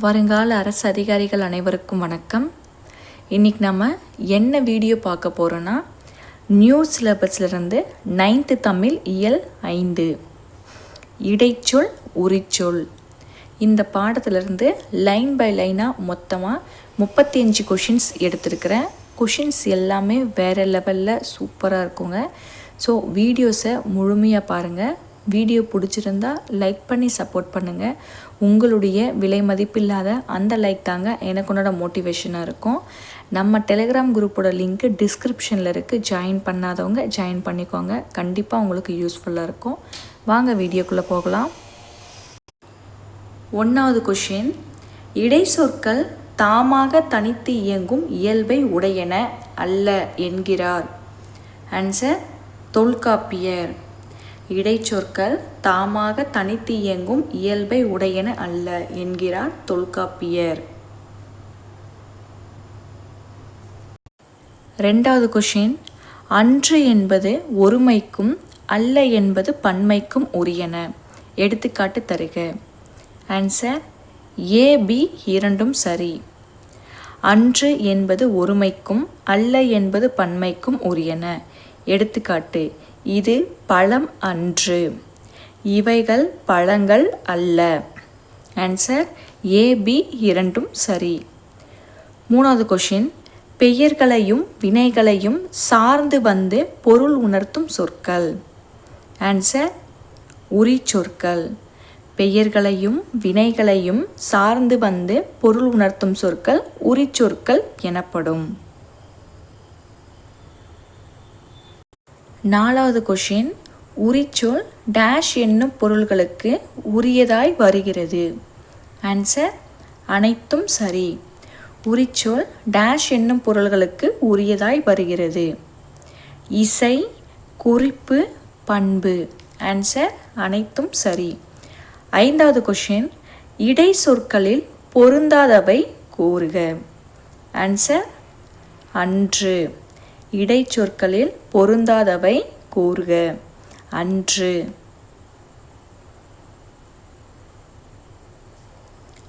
வருங்கால அரசு அதிகாரிகள் அனைவருக்கும் வணக்கம். இன்றைக்கி நம்ம என்ன வீடியோ பார்க்க போகிறோன்னா நியூ சிலபஸ்லேருந்து நைன்த்து தமிழ் இயல் ஐந்து. இடைச்சொல் உரிச்சொல். இந்த பாடத்திலிருந்து லைன் பை லைனாக மொத்தமாக முப்பத்தி அஞ்சு கொஷின்ஸ் எடுத்திருக்கிறேன். கொஷின்ஸ் எல்லாமே வேறு லெவலில் சூப்பராக இருக்குங்க. ஸோ வீடியோஸை முழுமையாக பாருங்கள் வீடியோ பிடிச்சிருந்தா லைக் பண்ணி சப்போர்ட் பண்ணுங்கள் உங்களுடைய விலை மதிப்பில்லாத அந்த லைக் தாங்க எனக்கு உன்னோட மோட்டிவேஷனாக இருக்கும். நம்ம டெலிகிராம் குரூப்போட லிங்க்கு டிஸ்கிரிப்ஷனில் இருக்குது ஜாயின் பண்ணாதவங்க ஜாயின் பண்ணிக்கோங்க. கண்டிப்பாக உங்களுக்கு யூஸ்ஃபுல்லாக இருக்கும். வாங்க வீடியோக்குள்ளே போகலாம். ஒன்றாவது கொஷின் இடை சொற்கள் தாமாக தனித்து இயங்கும் இயல்பை உடையன அல்ல என்கிறார். ஆன்சர் தொல்காப்பியர். இடைச்சொற்கள் தாமாக தனித்து இயங்கும் இயல்பை உடையன அல்ல என்கிறார் தொல்காப்பியர். ரெண்டாவது கொஷின் அன்று என்பது ஒருமைக்கும் அல்ல என்பது பன்மைக்கும் உரியன. எடுத்துக்காட்டு தருக. ஆன்சர் ஏ பி இரண்டும் சரி. அன்று என்பது ஒருமைக்கும் அல்ல என்பது பன்மைக்கும் உரியன. எடுத்துக்காட்டு இது பழம் அன்று. இவைகள் பழங்கள் அல்ல. ஆன்சர் ஏபி இரண்டும் சரி. மூணாவது கொஷின் பெயர்களையும் வினைகளையும் சார்ந்து வந்து பொருள் உணர்த்தும் சொற்கள். ஆன்சர் உரி சொற்கள். பெயர்களையும் வினைகளையும் சார்ந்து வந்து பொருள் உணர்த்தும் சொற்கள் உரி சொற்கள் எனப்படும். நாலாவது கொஷின் உரிச்சொல் டேஷ் என்னும் பொருள்களுக்கு உரியதாய் வருகிறது. ஆன்சர் அனைத்தும் சரி. உரிச்சொல் டேஷ் என்னும் பொருள்களுக்கு உரியதாய் வருகிறது. இசை குறிப்பு பண்பு. ஆன்சர் அனைத்தும் சரி. ஐந்தாவது கொஷின் இடை சொற்களில் பொருந்தாதவை கூறுக. ஆன்சர் அன்று. இடைச்சொற்களில் பொருந்தாதவை கூறுக. அன்று.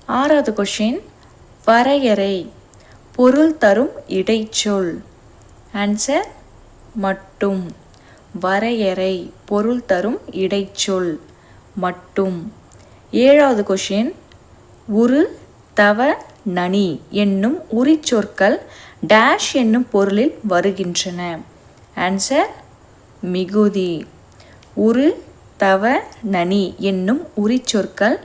ஆறாவது கொஷின் வரையறை பொருள் தரும் இடைச்சொல். ஆன்சர் மட்டும். வரையறை பொருள் தரும் இடைச்சொல் மட்டும். ஏழாவது கொஷின் உரு தவ நனி என்னும் உரிச்சொற்கள் டேஷ் என்னும் பொருளில் வருகின்றன. ஆன்சர் மிகுதி. உரு தவ நனி என்னும் உரிச்சொற்கள்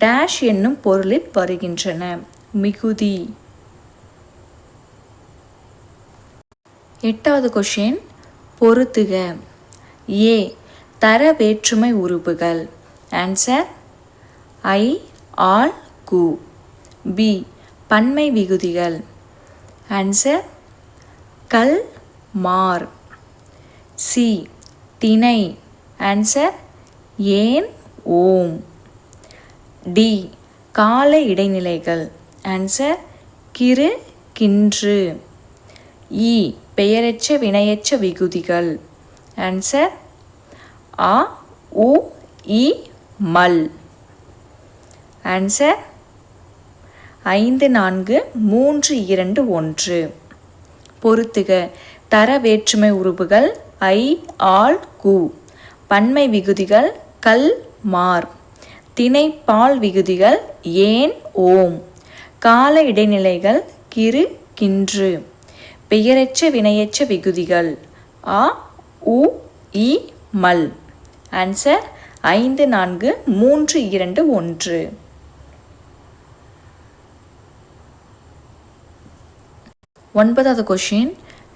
டேஷ் என்னும் பொருளில் வருகின்றன. மிகுதி. எட்டாவது கொஷின் பொருத்துக. ஏ தர வேற்றுமை உறுப்புகள். ஆன்சர் ஐ ஆல் கு. பி பன்மை விகுதிகள். ஆன்சர் கல் மார். சி திணை. ஆன்சர் ஏன் ஓம். டி கால இடைநிலைகள். ஆன்சர் கிரு கின்று. E, இ பெயரச்ச வினையற்ற விகுதிகள். ஆன்சர் ஆ உ இ மல். ஆன்சர் ஐந்து நான்கு மூன்று இரண்டு ஒன்று. பொருத்துக. தர வேற்றுமை உறுப்புகள் ஐ ஆல் கு. பன்மை விகுதிகள் கல் மார். திணை பால் விகுதிகள் ஏன் ஓம். கால இடைநிலைகள் கிரு கின்று. பெயரெச்ச வினையற்ற விகுதிகள் ஆ உ இ மல். ஆன்சர் ஐந்து நான்கு மூன்று இரண்டு ஒன்று. ஒன்பதாவது கொஷின்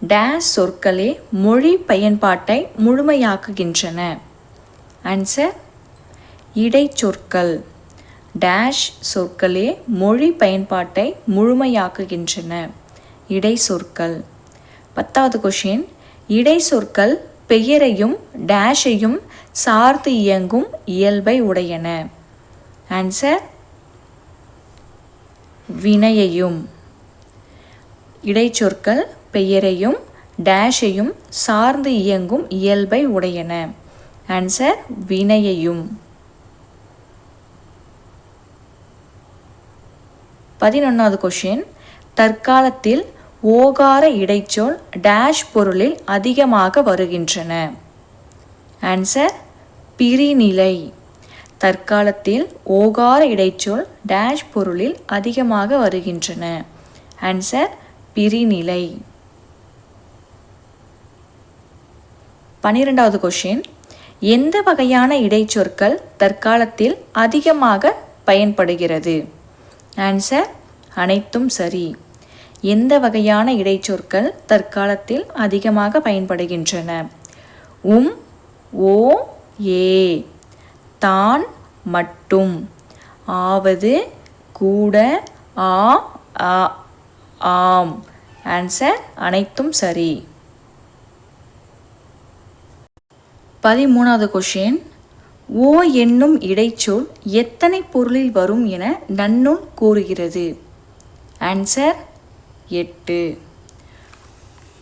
டேஸ் சொற்களே மொழி பயன்பாட்டை முழுமையாக்குகின்றன. ஆன்சர் இடைச்சொற்கள். டேஷ் சொற்களே மொழி பயன்பாட்டை முழுமையாக்குகின்றன. இடை சொற்கள் பத்தாவது கொஷின் இடை சொற்கள் பெயரையும் டேஷையும் சார்ந்து இயங்கும் இயல்பை உடையன. ஆன்சர் வினையையும். இடைச்சொற்கள் பெயரையும் டேஷையும் சார்ந்து இயங்கும் இயல்பை உடையன. ஆன்சர் வினையையும். பதினொன்றாவது கொஷின் தற்காலத்தில் ஓகார இடைச்சொல் டேஷ் பொருளில் அதிகமாக வருகின்றன. ஆன்சர் பிரிநிலை. தற்காலத்தில் ஓகார இடைச்சொல் டேஷ் பொருளில் அதிகமாக வருகின்றன. ஆன்சர் பிரிநிலை. பன்னிரெண்டாவது கொஷின் எந்த வகையான இடைச்சொற்கள் தற்காலத்தில் அதிகமாக பயன்படுகிறது? ஆன்சர் அனைத்தும் சரி. எந்த வகையான இடைச்சொற்கள் தற்காலத்தில் அதிகமாக பயன்படுகின்றன? உம் ஓ ஏ. தான் மட்டும். ஆவது கூட ஆ ஆ ஆம். ஆன்சர் அனைத்தும் சரி. பதிமூணாவது கொஷின் ஓ என்னும் இடைச்சொல் எத்தனை பொருளில் வரும் என நன்னூல் கூறுகிறது. ஆன்சர் எட்டு.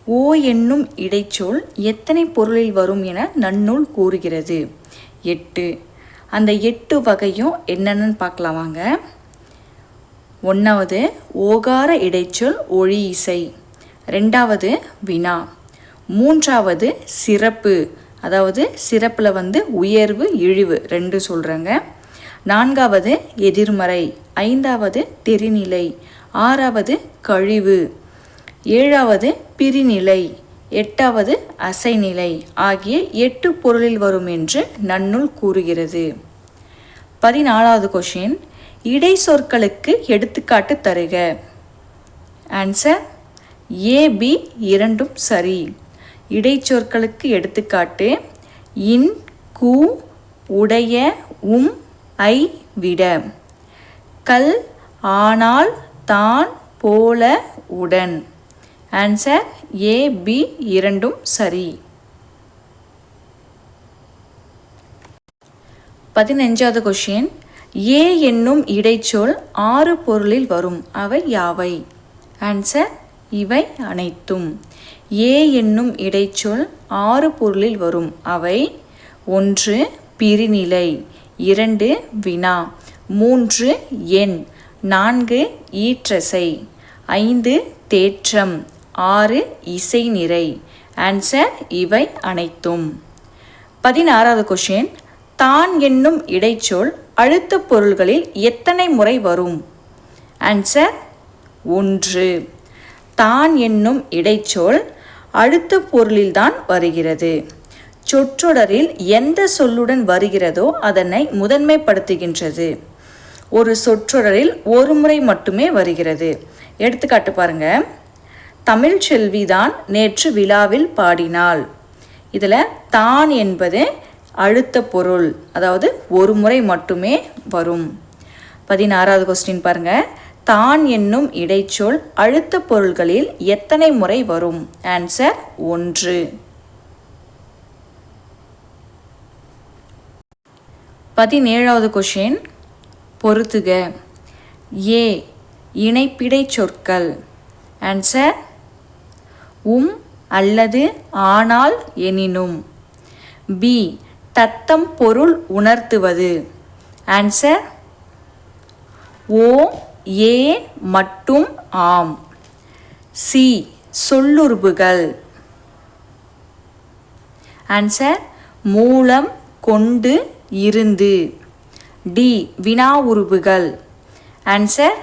ஓ என்னும் இடைச்சொல் எத்தனை பொருளில் வரும் என நன்னூல் கூறுகிறது. எட்டு. அந்த எட்டு வகையும் என்னென்னு பார்க்கலாம் வாங்க. ஒன்றாவது ஓகார இடைச்சொல் ஒளி இசை ரெண்டாவது வினா. மூன்றாவது சிறப்பு. அதாவது சிறப்பில் வந்து உயர்வு இழிவு ரெண்டு சொல்கிறேங்க நான்காவது எதிர்மறை. ஐந்தாவது தெரிநிலை. ஆறாவது கழிவு. ஏழாவது பிரிநிலை. எட்டாவது அசைநிலை. ஆகிய எட்டு பொருளில் வரும் என்று நன்னூல் கூறுகிறது. பதினாலாவது கொஷின் இடை சொற்களுக்கு எடுத்துக்காட்டு தருக. ஆன்சர் ஏபி இரண்டும் சரி. இடைச்சொற்களுக்கு எடுத்துக்காட்டு இன் கூ உடைய உம் ஐ விட. கல் ஆனால் தான் போல உடன். ஆன்சர் ஏ பி இரண்டும் சரி. பதினஞ்சாவது கொஷின் ஏ என்னும் இடைச்சொல் ஆறு பொருளில் வரும். அவை யாவை? ஆன்சர் இவை அனைத்தும். ஏ என்னும் இடைச்சொல் ஆறு பொருளில் வரும். அவை ஒன்று பிரிநிலை. இரண்டு வினா. மூன்று எண். நான்கு ஈற்றசை. ஐந்து தேற்றம். ஆறு இசை நிறை ஆன்சர் இவை அனைத்தும். பதினாறாவது கொஷின் தான் என்னும் இடைச்சொல் அழுத்து பொருள்களில் எத்தனை முறை வரும்? ஆன்சர் ஒன்று. தான் என்னும் இடைச்சொல் அழுத்து பொருளில்தான் வருகிறது. சொற்றொடரில் எந்த சொல்லுடன் வருகிறதோ அதனை முதன்மைப்படுத்துகின்றது. ஒரு சொற்றொடரில் ஒரு முறை மட்டுமே வருகிறது. எடுத்துக்காட்டு பாருங்க. தமிழ் செல்விதான் நேற்று விழாவில் பாடினாள். இதில் தான் என்பது அழுத்த பொருள் அதாவது ஒரு முறை மட்டுமே வரும். பதினாறாவது கொஸ்டின் பாருங்கள் தான் என்னும் இடைச்சொல் அழுத்த பொருள்களில் எத்தனை முறை வரும்? ஆன்சர் ஒன்று. பதினேழாவது கொஷின் பொருத்துக ஏ இணைப்பிடை சொற்கள். ஆன்சர் உம் அல்லது ஆனால் எனினும். பி தத்தம் பொருள் உணர்த்துவது. ஆன்சர் ஓ ஏ மட்டும் ஆம். சி சொல்லுறுப்புகள் ஆன்சர் மூலம் கொண்டு இருந்து. டி வினா உருபுகள் ஆன்சர்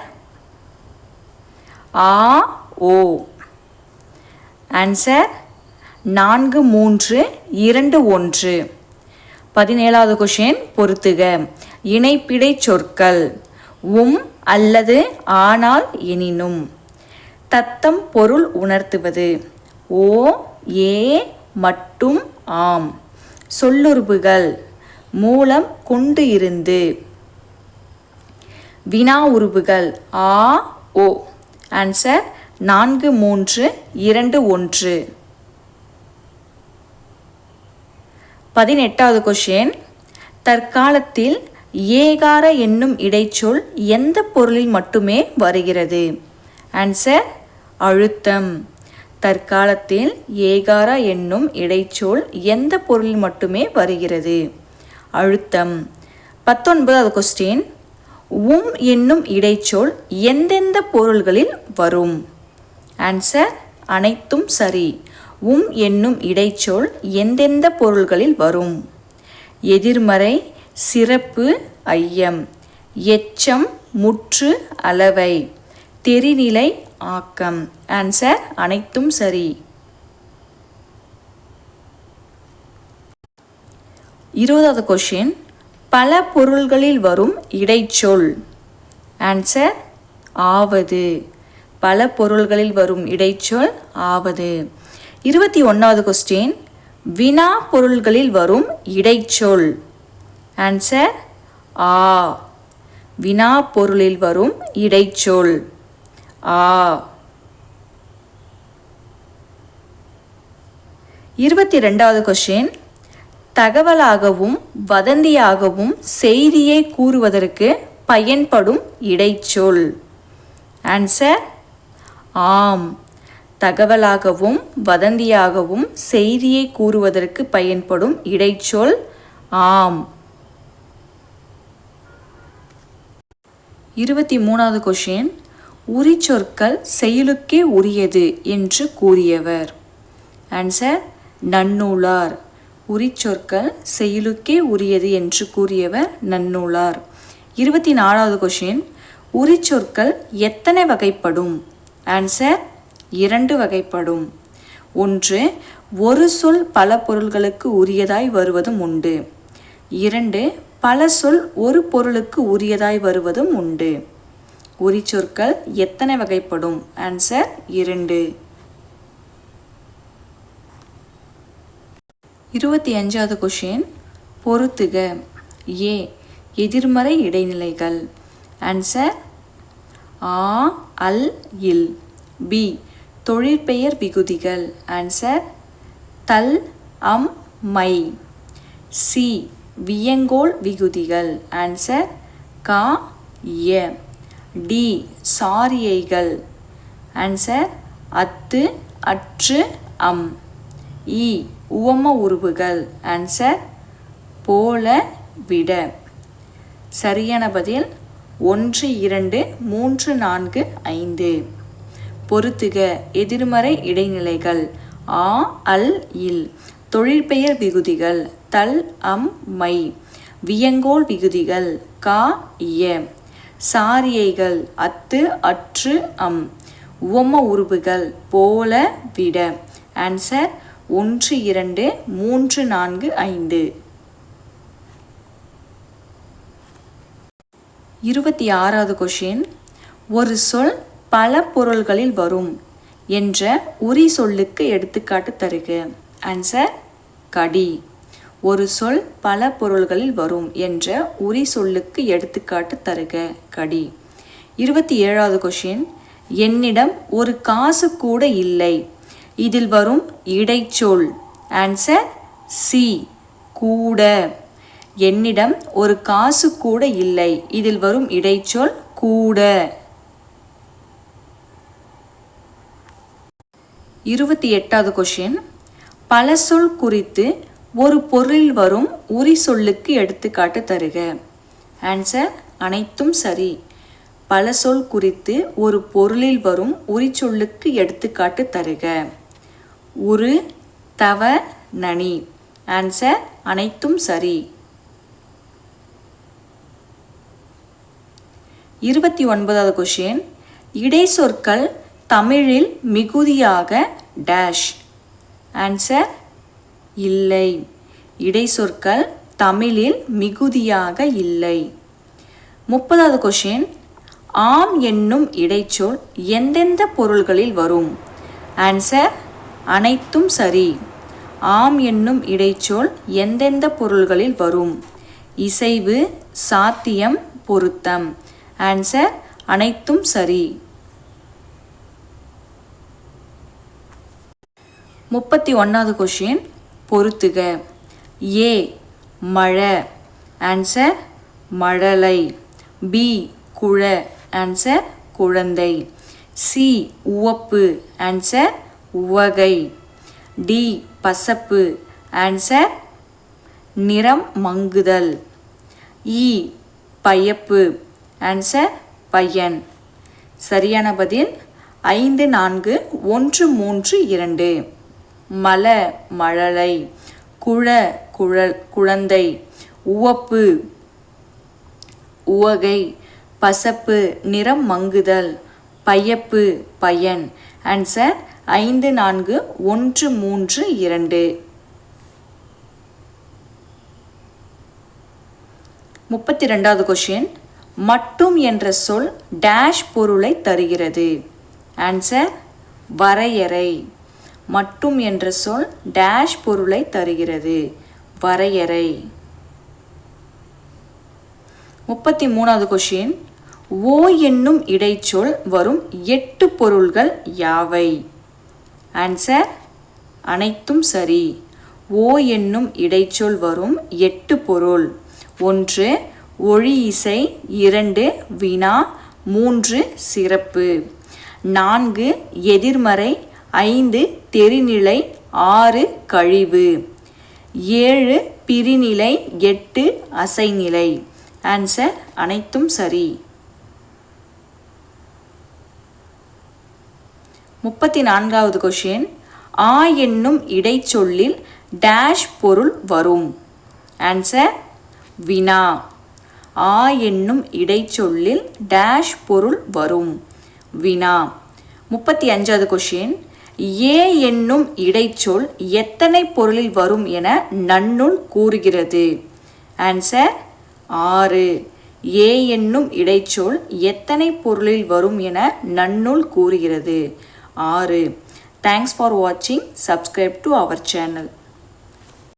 ஆ ஓ. ஆன்சர் நான்கு மூன்று இரண்டு ஒன்று. பதினேழாவது கொஷின் பொறுத்துக இணைப்பிடை சொற்கள். உம் அல்லது ஆனால் எனினும். தத்தம் பொருள் உணர்த்துவது. ஓ ஏ மட்டும் ஆம். சொல்லுறுப்புகள் மூலம் கொண்டு இருந்து. வினா உறுப்புகள் ஆ ஓ. ஆன்சர் நான்கு மூன்று இரண்டு ஒன்று. பதினெட்டாவது கொஷின் தற்காலத்தில் ஏகார என்னும் இடைச்சொல் எந்த பொருளில் மட்டுமே வருகிறது? ஆன்சர் அழுத்தம். தற்காலத்தில் ஏகார என்னும் இடைச்சொல் எந்த பொருளில் மட்டுமே வருகிறது? அழுத்தம். பத்தொன்பதாவது கொஸ்டின் உம் என்னும் இடைச்சொல் எந்தெந்த பொருள்களில் வரும்? ஆன்சர் அனைத்தும் சரி. உம் என்னும் இடைச்சொல் எந்தெந்த பொருள்களில் வரும்? எதிர்மறை சிறப்பு ஐயம். எச்சம் முற்று அளவை. தெரிநிலை ஆக்கம். ஆன்சர் அனைத்தும் சரி. இருபதாவது கொஷின் பல பொருள்களில் வரும் இடைச்சொல். ஆன்சர் ஆவது. பல பொருள்களில் வரும் இடைச்சொல் ஆவது. இருபத்தி ஒன்றாவது கொஸ்டின் வினா பொருள்களில் வரும் இடைச்சொல். ஆன்சர் ஆ. வினா பொருளில் வரும் இடைச்சொல் ஆ. இருபத்தி ரெண்டாவது கொஷின் தகவலாகவும் வதந்தியாகவும் செய்தியை கூறுவதற்கு பயன்படும் இடைச்சொல். ஆன்சர் ஆம். தகவலாகவும் வதந்தியாகவும் செய்தியை கூறுவதற்கு பயன்படும் இடைச்சொல் ஆம். இருபத்தி மூணாவது கொஷின் உரிச்சொற்கள் செயலுக்கே உரியது என்று கூறியவர். ஆன்சர் நன்னூலார். உரிச்சொற்கள் செயலுக்கே உரியது என்று கூறியவர் நன்னூலார். இருபத்தி நாலாவது கொஷின் உரிச்சொற்கள் எத்தனை வகைப்படும்? ஆன்சர் இரண்டு வகைப்படும். ஒன்று ஒரு சொல் பல பொருள்களுக்கு உரியதாய் வருவதும் உண்டு. இரண்டு பல சொல் ஒரு பொருளுக்கு உரியதாய் வருவதும் உண்டு. உரிச்சொற்கள் எத்தனை வகைப்படும்? ஆன்சர் இரண்டு. இருபத்தி அஞ்சாவது கொஷின் பொருத்துக ஏ எதிர்மறை இடைநிலைகள். ஆன்சர் ஆ அல் இல். பி தொழிற்பெயர் விகுதிகள். ஆன்சர் தல் அம் மை. சி வியங்கோல் விகுதிகள். ஆன்சர் கா எ டி சாரியைகள். ஆன்சர் அத்து அற்று அம். இ உவம உருவுகள் ஆன்சர் போல விட. சரியான பதில் ஒன்று இரண்டு மூன்று நான்கு ஐந்து. பொருத்துக எதிர்மறை இடைநிலைகள். ஆ அல் இல். தொழிற்பெயர் விகுதிகள். தல் அம் மை. வியங்கோல் விகுதிகள். கா இய சாரியைகள். அத்து அற்று அம். உவம உருவுகள் போல விட. ஆன்சர் ஒன்று இரண்டு மூன்று நான்கு ஐந்து. இருபத்தி ஆறாவது கொஷின். ஒரு சொல் பல பொருள்களில் வரும் என்ற உரி சொல்லுக்கு எடுத்துக்காட்டு தருக. ஆன்சர் கடி. ஒரு சொல் பல பொருள்களில் வரும் என்ற உரி சொல்லுக்கு எடுத்துக்காட்டு தருக. கடி. இருபத்தி ஏழாவது கொஷின் என்னிடம் ஒரு காசு கூட இல்லை. இதில் வரும் இடைச்சொல். ஆன்சர் சி கூட. என்னிடம் ஒரு காசு கூட இல்லை. இதில் வரும் இடைச்சொல் கூட. இருபத்தி எட்டாவது கொஷின் பல சொல் குறித்து ஒரு பொருளில் வரும் உரி சொல்லுக்கு எடுத்துக்காட்டு தருக. ஆன்சர் அனைத்தும் சரி. பல சொல் குறித்து ஒரு பொருளில் வரும் உரி சொல்லுக்கு எடுத்துக்காட்டு தருக. உரு தவ நனி. ஆன்சர் அனைத்தும் சரி. இருபத்தி ஒன்பதாவது கொஷின் இடை சொற்கள் தமிழில் மிகுதியாக டேஷ் ஆன்சர் இல்லை. இடை சொற்கள் தமிழில் மிகுதியாக இல்லை. முப்பதாவது கொஷின் ஆம் என்னும் இடைச்சொல் எந்தெந்த பொருள்களில் வரும்? ஆன்சர் அனைத்தும் சரி. ஆம் என்னும் இடைச்சொல் எந்தெந்த பொருள்களில் வரும்? இசைவு சாத்தியம் பொருத்தம். ஆன்சர் அனைத்தும் சரி. முப்பத்தி ஒன்றாவது கொஷின் பொருத்துக ஏ மழை. ஆன்சர் மழலை. பி குழ. ஆன்சர் குழந்தை. சி உவப்பு. ஆன்சர் உவகை. டி பசப்பு. ஆன்சர் நிறம் மங்குதல். இ பயப்பு. ஆன்சர் பையன். சரியான பதில் ஐந்து நான்கு ஒன்று மூன்று இரண்டு. மல மழலை குழ குழல் குழந்தை உவப்பு உவகை பசப்பு நிறம் மங்குதல் பயப்பு பயன். ஆன்சர் ஐந்து நான்கு ஒன்று மூன்று இரண்டு. முப்பத்தி ரெண்டாவது கொஷின் மட்டும் என்ற சொல் டேஷ் பொருளை தருகிறது. ஆன்சர் வரையறை. மட்டும் என்ற சொல் டேஷ் பொருளை தருகிறது. வரையறை. முப்பத்தி மூணாவது கொஷின் ஓ என்னும் இடைச்சொல் வரும் எட்டு பொருள்கள் யாவை? ஆன்சர் அனைத்தும் சரி. ஓ என்னும் இடைச்சொல் வரும் எட்டு பொருள். ஒன்று ஒளி இசை. இரண்டு வினா. மூன்று சிறப்பு. நான்கு எதிர்மறை. ஐந்து தெரிநிலை ஆறு கழிவு. ஏழு பிரிநிலை எட்டு அசைநிலை. ஆன்சர் அனைத்தும் சரி. முப்பத்தி நான்காவது கொஷின் ஆ என்னும் இடைச்சொல்லில் டேஷ் பொருள் வரும். ஆன்சர் வினா. ஆ என்னும் இடைச்சொல்லில் டேஷ் பொருள் வரும். வினா. முப்பத்தி அஞ்சாவது கொஷின் ஏ என்னும் இடைச்சொல் எத்தனை பொருளில் வரும் என நன்னூல் கூறுகிறது. ஆன்சர் ஆறு. ஏ என்னும் இடைச்சொல் எத்தனை பொருளில் வரும் என நன்னூல் கூறுகிறது. ஆறு. தேங்க்ஸ் ஃபார் வாட்சிங் சப்ஸ்கிரைப் டு அவர் சேனல்